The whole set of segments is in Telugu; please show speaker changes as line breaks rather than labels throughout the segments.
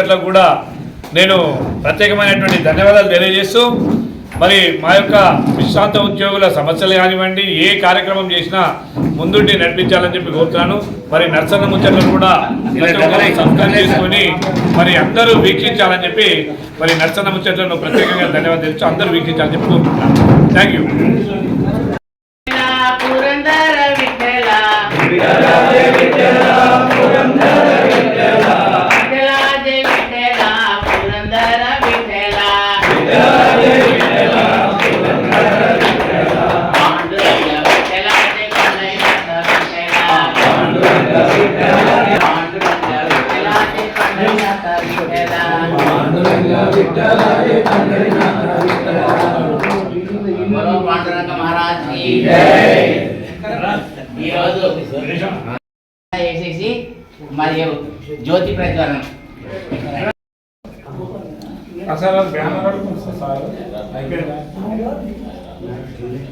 ముచ్చట్లకు కూడా నేను ప్రత్యేకమైనటువంటి ధన్యవాదాలు తెలియజేస్తూ మరి మా యొక్క విశ్రాంత ఉద్యోగుల సమస్యలు కానివ్వండి ఏ కార్యక్రమం చేసినా ముందుండి నడిపించాలని చెప్పి కోరుతున్నాను. మరి నర్సన్న ముచ్చట్లను కూడా సబ్స్క్రైబ్ చేసుకొని మరి అందరూ వీక్షించాలని చెప్పి మరి నర్సన్న ముచ్చట్లను ప్రత్యేకంగా ధన్యవాదాలు తెలుస్తూ అందరూ వీక్షించాలని చెప్పి కోరుతున్నాను థ్యాంక్
ఈరోజు వేసేసి మరియు జ్యోతి ప్రజ్వలనం.
కళ్యాణం ఆరోగ్యం సుఖ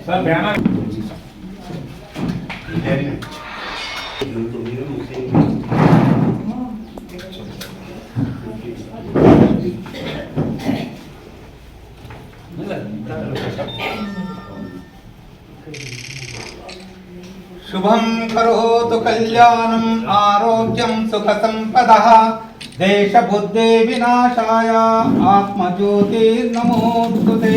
సంపద దేశ బుద్ధి
शुभम करोतु कल्याणम आरोग्यम सुखसम्पदः। देशबुद्धिविनाशाय आत्मज्योतिर्नमोऽस्तु ते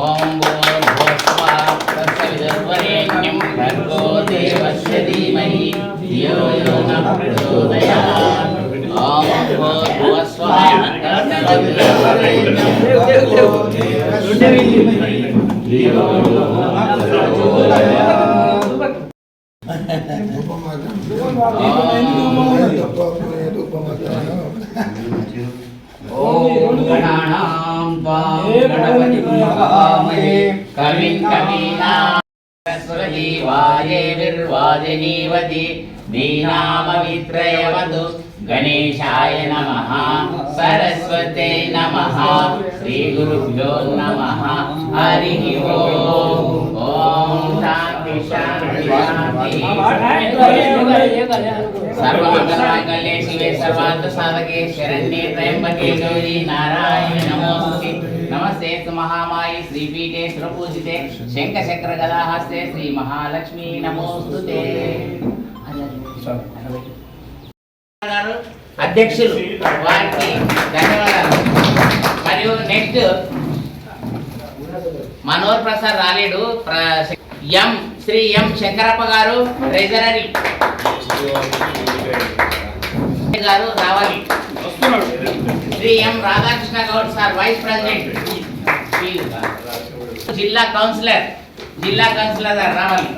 ॐ भूर्भुवस्वरेण्यं
भर्गो देवस्य धीमहि, धियो यो प्रचोदयात्। ప్రచోదయాత్.
ఓం గణానాం త్వాం గణపతిం హవామహే శ్రీ గురుభ్యో నమః. హరి ఓం. శాంతి శాంతి శాంతి. శివే సర్వార్థ సాధకే శరణ్యే త్రయంబకే గౌరీ నారాయణ నమోస్తుతే. నమస్తే మహామాయి శ్రీపీఠే సురపూజితే శంఖ చక్ర గదాహస్తే శ్రీ మహాలక్ష్మి నమోస్తుతే. అధ్యక్షులు వారికి ధన్యవాదాలు. మరియు నెక్స్ట్ మనోహర్ ప్రసాద్ రాలేడు. ఎం శ్రీ ఎం శంకరప్ప గారు ట్రెజరీ గారు రావాలి. Shri M Radhakrishna Goud sir vice president. జిల్లా కౌన్సిలర్. జిల్లా కౌన్సిలర్ గారు రావాలి.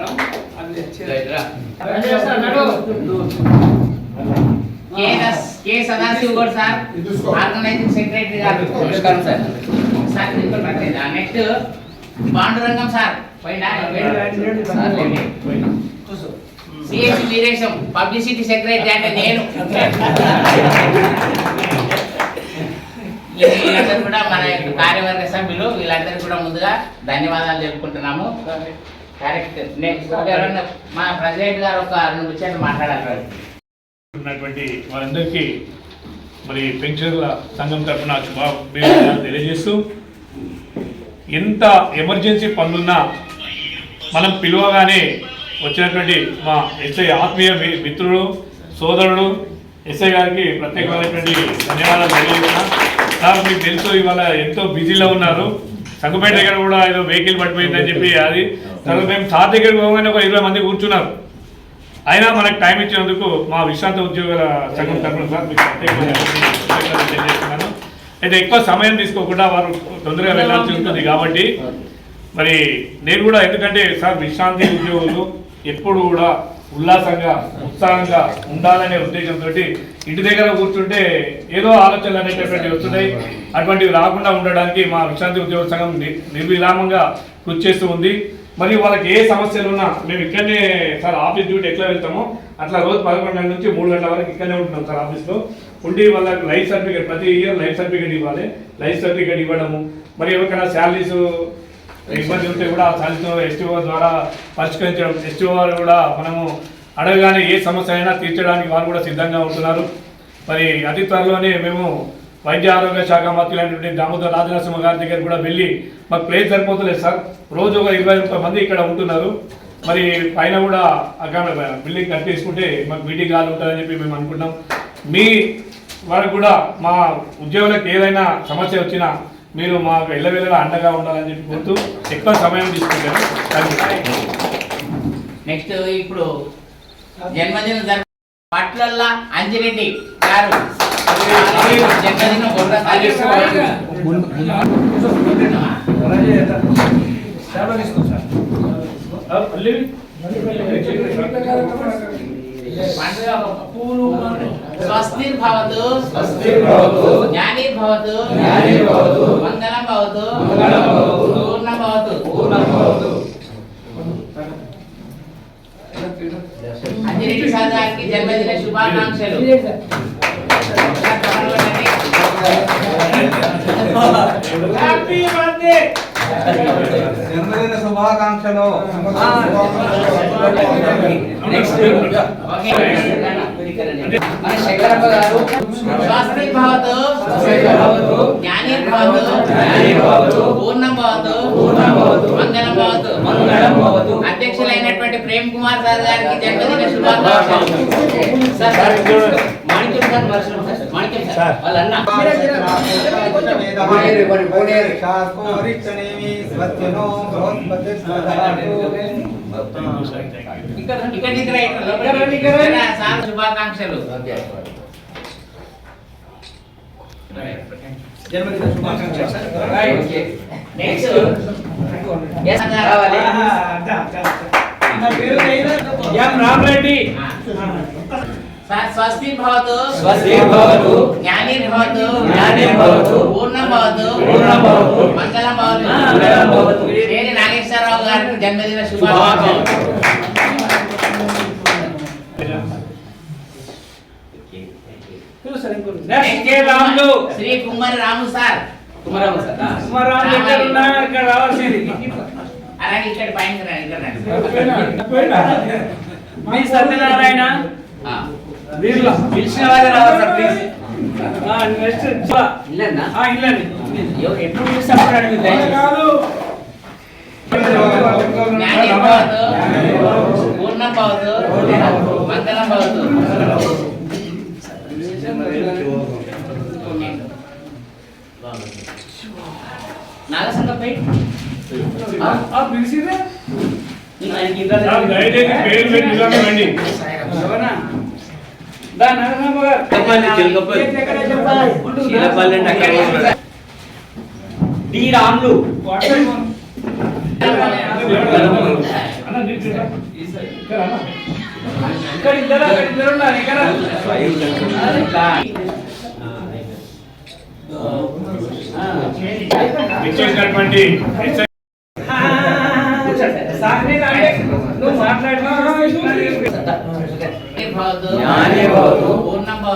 K Sadashiv Goud sir. Organising secretary గారు. నమస్కారం sir sir next Pandurangam sir. CS Veeresham publicity secretary అంటే నేను. వీళ్ళందరూ కూడా మన యొక్క కార్యవర్గ సభ్యులు వీళ్ళందరూ కూడా ముందుగా ధన్యవాదాలు తెలుపుకుంటున్నాము. కరెక్ట్ నెక్స్ట్ ఎవరన్నా మా ప్రెసిడెంట్ గారు ఒక రెండు విషయాలు మాట్లాడాలి.
ఉన్నటువంటి వారందరికీ మరి పెన్షనర్ల సంఘం తరఫున శుభాభివందనాలు తెలియజేస్తూ ఎంత ఎమర్జెన్సీ పనులున్నా మనం పిలువగానే వచ్చినటువంటి మా ఎస్ఐ ఆత్మీయ మిత్రుడు సోదరుడు ఎస్ఐ గారికి ప్రత్యేకమైనటువంటి ధన్యవాదాలు తెలియజేస్తున్నా. సార్ మీకు తెలుసు ఇవాళ ఎంతో బిజీలో ఉన్నారు. సంగపేట దగ్గర కూడా ఏదో వెహికల్ పడిపోయిందని చెప్పి అది. తర్వాత మేము సార్ దగ్గర పోగానే ఒక ఇరవై మంది కూర్చున్నారు. అయినా మనకు టైం ఇచ్చినందుకు మా విశ్రాంత ఉద్యోగుల సంఘం తరఫున సార్ మీకు తెలియజేస్తున్నాను. అయితే ఎక్కువ సమయం తీసుకోకుండా వారు తొందరగా వెళ్ళాల్సి ఉంటుంది కాబట్టి మరి నేను కూడా ఎందుకంటే సార్ విశ్రాంతి ఉద్యోగులు ఎప్పుడు కూడా ఉల్లాసంగా ఉత్సాహంగా ఉండాలనే ఉద్దేశంతో ఇంటి దగ్గర కూర్చుంటే ఏదో ఆలోచనలు అనేటటువంటి వస్తున్నాయి. అటువంటివి రాకుండా ఉండడానికి మా విశ్రాంతి ఉద్యోగ సంఘం నిర్విరామంగా కృషి చేస్తూ ఉంది. మరియు వాళ్ళకి ఏ సమస్యలు ఉన్నా మేము ఇక్కడనే సార్ ఆఫీస్ డ్యూటీ ఎట్లా వెళ్తామో అట్లా రోజు పదకొండు గంటల నుంచి మూడు గంటల వరకు ఇక్కడనే ఉంటున్నాం సార్ ఆఫీస్లో. ఉండి వాళ్ళకి లైఫ్ సర్టిఫికేట్ ప్రతి ఇయర్ లైఫ్ సర్టిఫికేట్ ఇవ్వాలి. లైఫ్ సర్టిఫికేట్ ఇవ్వడము. మరి ఎవరికైనా శాలరీస్ ఇబ్బంది ఉంటే కూడా ఆ శాలరీతో ఎస్టీఓ ద్వారా పరిష్కరించడం. ఎస్టీఓ వారు కూడా మనము అడగగానే ఏ సమస్య అయినా తీర్చడానికి వారు కూడా సిద్ధంగా ఉంటున్నారు. మరి అతి త్వరలోనే మేము వైద్య ఆరోగ్య శాఖ మంత్రులైనటువంటి దామోదర్ రాజనరసింహ గారి దగ్గర కూడా వెళ్ళి మాకు ప్లేస్ సరిపోతలేదు సార్. రోజు ఒక ఇరవై ముప్పై మంది ఇక్కడ ఉంటున్నారు. మరి పైన కూడా అక్కడ బిల్డింగ్ కట్టేసుకుంటే మాకు మీటింగ్ హాల్ ఉంటుందని చెప్పి మేము అనుకుంటాం మీ వారికి కూడా మా ఉద్యోగులకు ఏదైనా సమస్య వచ్చినా మీరు మాకు ఎల్లవేళలా అండగా ఉండాలని చెప్పి కోరుతూ ఎక్కువ సమయం తీసుకుంటారు థ్యాంక్ యూ
నెక్స్ట్ ఇప్పుడు జన్మదిన జరుపు అంజిరెడ్డి గారు. స్వస్తిర్భవతు
స్వస్తిర్భవతు.
జ్ఞానిర్భవతు
జ్ఞానిర్భవతు.
మంగళం భవతు
మంగళం భవతు.
పూర్ణం భవతు జన్మదిన శుభాకాంక్షలు హ్యాపీ బర్త్డే
జన్మదిన శుభాకాంక్షలు
నెక్స్ట్ ఓకే మన శంకరప్ప గారు స్వస్తి భవతు
భవతు.
జ్ఞాని భవతు
జ్ఞాని భవతు.
పూర్ణం భవతు
పూర్ణం భవతు.
మంగళం భవతు
మంగళం భవతు.
అధ్యక్షులైనటువంటి ప్రేమ్ కుమార్ సార్ గారికి జన్మదిన శుభాకాంక్షలు sir Manikyam sir Manikyam sir వాళ్ళ అన్న ఇక్కడ ఇక్కడ ఇక్కడ ఇక్కడ ఇక్కడ సార్ శుభాకాంక్షలు నెక్స్ట్ ఎస్ రావాలి.
రామరెడ్డి
సార్ స్వస్తి భవతు.
స్వస్తి భవతు.
జ్ఞాని భవతు.
జ్ఞాని భవతు.
పూర్ణ భవతు.
పూర్ణ భవతు.
మంగళం భవతు.
మంగళం భవతు.
శ్రేణి నాగేశ్వరరావు గారికి జన్మదిన శుభాకాంక్షలు.
నెక్స్ట్ కే రాములు?
శ్రీ కుమ్మరి రాము సార్. కుమరాము సార్
ఎక్కడ ఇక్కడ రావాల్సింది.
అలాగే ఇక్కడ పైన ఇక్కడ.
మీ సత్యనారాయణ?
ఆ.
వీర్ల
పిలిచిన వారే రావాలి సార్ ప్లీజ్
నెక్స్ట్
ఇల్లన్నా
ఇల్లండి.
ఎవరు ఎప్పుడు పిలిస్తే అప్పుడు అడుగు దయచేసి.
కాదు.
జ్ఞాని భవతు పూర్ణం భవతు మంగళం భవతు నాగసంగపై.
ఆ పిలిచిరే
సార్, దయచేసి పేరు పెట్టి
డి రాములు.
ఇక్కడ
ఇద్దరు అక్కడ ఇద్దరు ఉన్నారు ఇక్కడ
ఇచ్చేసినటువంటి ఎస్ఐ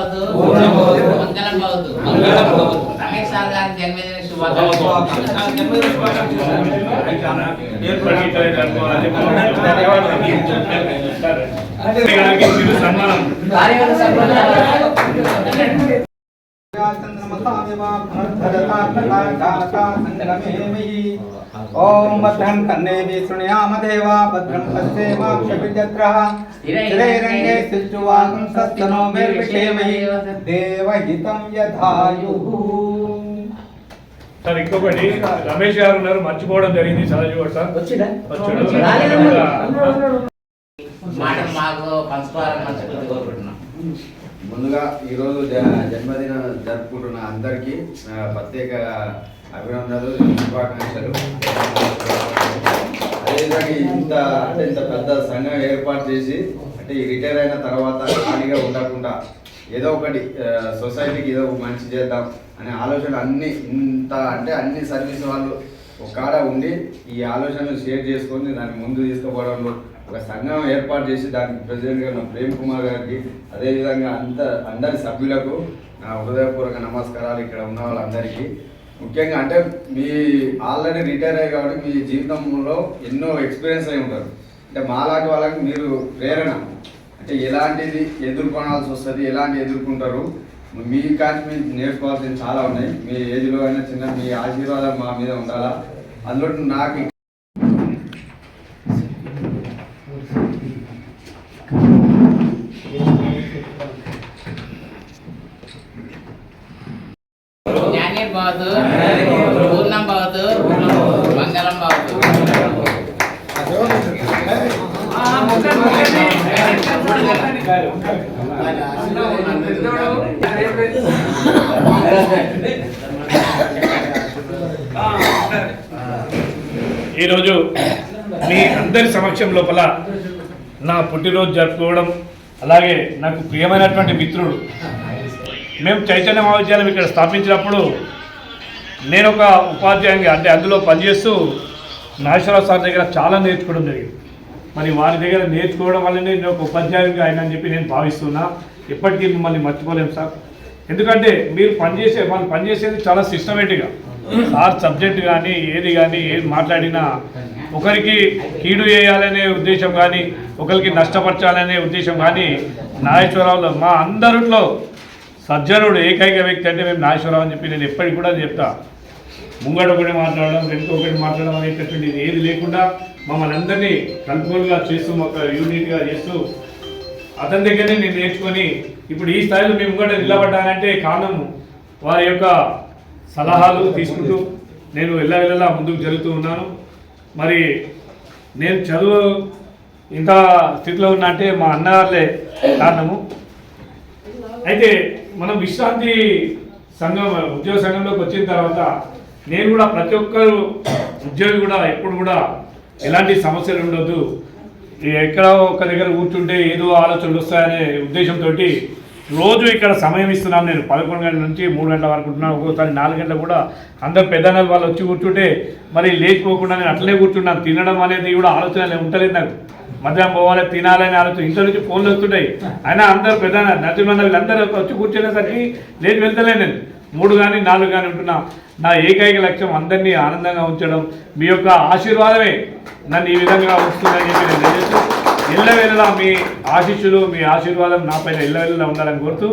భవతు. మంగళం భవతు. రమేష్ సార్ గారి జన్మదిన శుభాకాంక్షలు.
సన్మానం.
ఓం భద్రం కన్నేవి శృణుయామ దేవా భద్రం పశ్యేమాక్షభిజత్రః స్థిరైరంగే శిశువాగం సస్తనో మేర్విషేమహి దేవహితం యథాయుః
సార్ ఇంకొకటి రమేష్ గారు ఉన్నారు మర్చిపోవడం జరిగింది సహజ సార్ వచ్చాడు.
మాటలు మాకు పంచుకోవాలని మనస్ఫూర్తి కోరుకుంటున్నాం.
ముందుగా ఈరోజు జ- జన్మదిన జరుపుకుంటున్న అందరికీ ప్రత్యేక అభినందనలు శుభాకాంక్షలు. అదేవిధంగా ఇంత అంటే ఇంత పెద్ద సంఘం ఏర్పాటు చేసి అంటే ఈ రిటైర్ అయిన తర్వాత ఖాళీగా ఉండకుండా ఏదో ఒకటి సొసైటీకి ఏదో ఒక మంచి చేద్దాం అనే ఆలోచన అన్ని ఇంత అంటే అన్ని సర్వీస్ వాళ్ళు ఒక కాడ ఉండి ఈ ఆలోచనలు షేర్ చేసుకొని దాన్ని ముందు తీసుకుపోవడంలో ఒక సంఘం ఏర్పాటు చేసి దానికి ప్రెసిడెంట్గా నా ప్రేమ్ కుమార్ గారికి అదేవిధంగా అంత అందరి సభ్యులకు నా హృదయపూర్వక నమస్కారాలు ఇక్కడ ఉన్న వాళ్ళందరికీ. ముఖ్యంగా అంటే మీ ఆల్రెడీ రిటైర్ అయ్యి కాబట్టి మీ జీవితంలో ఎన్నో ఎక్స్పీరియన్స్ అయి ఉంటారు. అంటే మాలాంటి వాళ్ళకి మీరు ప్రేరణ. అంటే ఎలాంటిది ఎదుర్కొనాల్సి వస్తుంది ఎలాంటి ఎదుర్కొంటారు? మీ కానీ మీరు నేర్చుకోవాల్సింది చాలా ఉన్నాయి. మీ ఏజ్లో అయినా చిన్న మీ ఆశీర్వాదం మా మీద ఉండాలా? అందులో నాకు
భవతు పూర్ణం భవతు మంగళం భవతు.
ఈరోజు మీ అందరి సమక్షం లోపల నా పుట్టినరోజు జరుపుకోవడం అలాగే నాకు ప్రియమైనటువంటి మిత్రుడు మేము చైతన్య మహావిద్యాలయం ఇక్కడ స్థాపించినప్పుడు నేను ఒక ఉపాధ్యాయునిగా అంటే అందులో పనిచేస్తూ నాగేశ్వరరావు సార్ దగ్గర చాలా నేర్చుకోవడం జరిగింది. మరి వారి దగ్గర నేర్చుకోవడం వల్లనే నేను ఒక ఉపాధ్యాయునిగా ఆయన అని చెప్పి నేను భావిస్తున్నా. ఎప్పటికీ మిమ్మల్ని మర్చిపోలేము సార్. ఎందుకంటే మీరు పనిచేసే వాళ్ళు పనిచేసేది చాలా సిస్టమేటిక్గా. సార్ సబ్జెక్ట్ కానీ ఏది కానీ ఏది మాట్లాడినా ఒకరికి కీడు చేయాలనే ఉద్దేశం కానీ ఒకరికి నష్టపరచాలనే ఉద్దేశం కానీ నాగేశ్వరరావులో మా అందరిలో సజ్జనుడు ఏకైక వ్యక్తి అంటే మేము నాగేశ్వరరావు అని చెప్పి నేను ఎప్పటికి కూడా చెప్తా. ముంగట ఒకటి మాట్లాడడం వెనుక ఒకటి మాట్లాడడం అనేటటువంటి ఏది లేకుండా మమ్మల్ని అందరినీ కలుపుకోలుగా చేస్తూ ఒక యూనిట్గా చేస్తూ అతని దగ్గరనే నేను నేర్చుకొని ఇప్పుడు ఈ స్థాయిలో మేము కూడా నిలబడ్డానంటే కారణం వారి యొక్క సలహాలు తీసుకుంటూ నేను వెళ్ళ ముందుకు జరుగుతూ ఉన్నాను. మరి నేను చదువు ఇంత స్థితిలో ఉన్నా అంటే మా అన్నగారులే కారణము. అయితే మనం విశ్రాంతి సంఘం ఉద్యోగ సంఘంలోకి వచ్చిన తర్వాత నేను కూడా ప్రతి ఒక్కరు ఉద్యోగి కూడా ఎప్పుడు కూడా ఎలాంటి సమస్యలు ఉండొద్దు. ఎక్కడ ఒక దగ్గర కూర్చుంటే ఏదో ఆలోచనలు వస్తాయనే ఉద్దేశంతో రోజు ఇక్కడ సమయం ఇస్తున్నాను నేను. పదకొండు గంటల నుంచి మూడు గంటల వరకు ఉంటున్నాను. ఒక్కోసారి నాలుగు గంటల కూడా అందరు పెద్దనాలు వాళ్ళు వచ్చి కూర్చుంటే మరి లేచిపోకుండా నేను అట్లే కూర్చున్నాను. తినడం అనేది కూడా ఆలోచన ఉంటలేదు నాకు. మధ్యాహ్నం పోవాలి తినాలని ఆలోచన. ఇంట్లో నుంచి ఫోన్లు వస్తుంటాయి. అయినా అందరు పెద్ద నరసింహ వీళ్ళందరూ వచ్చి కూర్చునేసరికి నేను వెళ్తలేను నేను. మూడు కానీ నాలుగు కానీ ఉంటున్నా. నా ఏకైక లక్ష్యం అందరినీ ఆనందంగా ఉంచడం. మీ యొక్క ఆశీర్వాదమే నన్ను ఈ విధంగా ఉంచుతుందని చెప్పి నేను తెలియజేస్తూ ఎల్లవేళలా మీ ఆశీస్సులు మీ ఆశీర్వాదం నాపైన ఎల్లవేళలా ఉండాలని కోరుతూ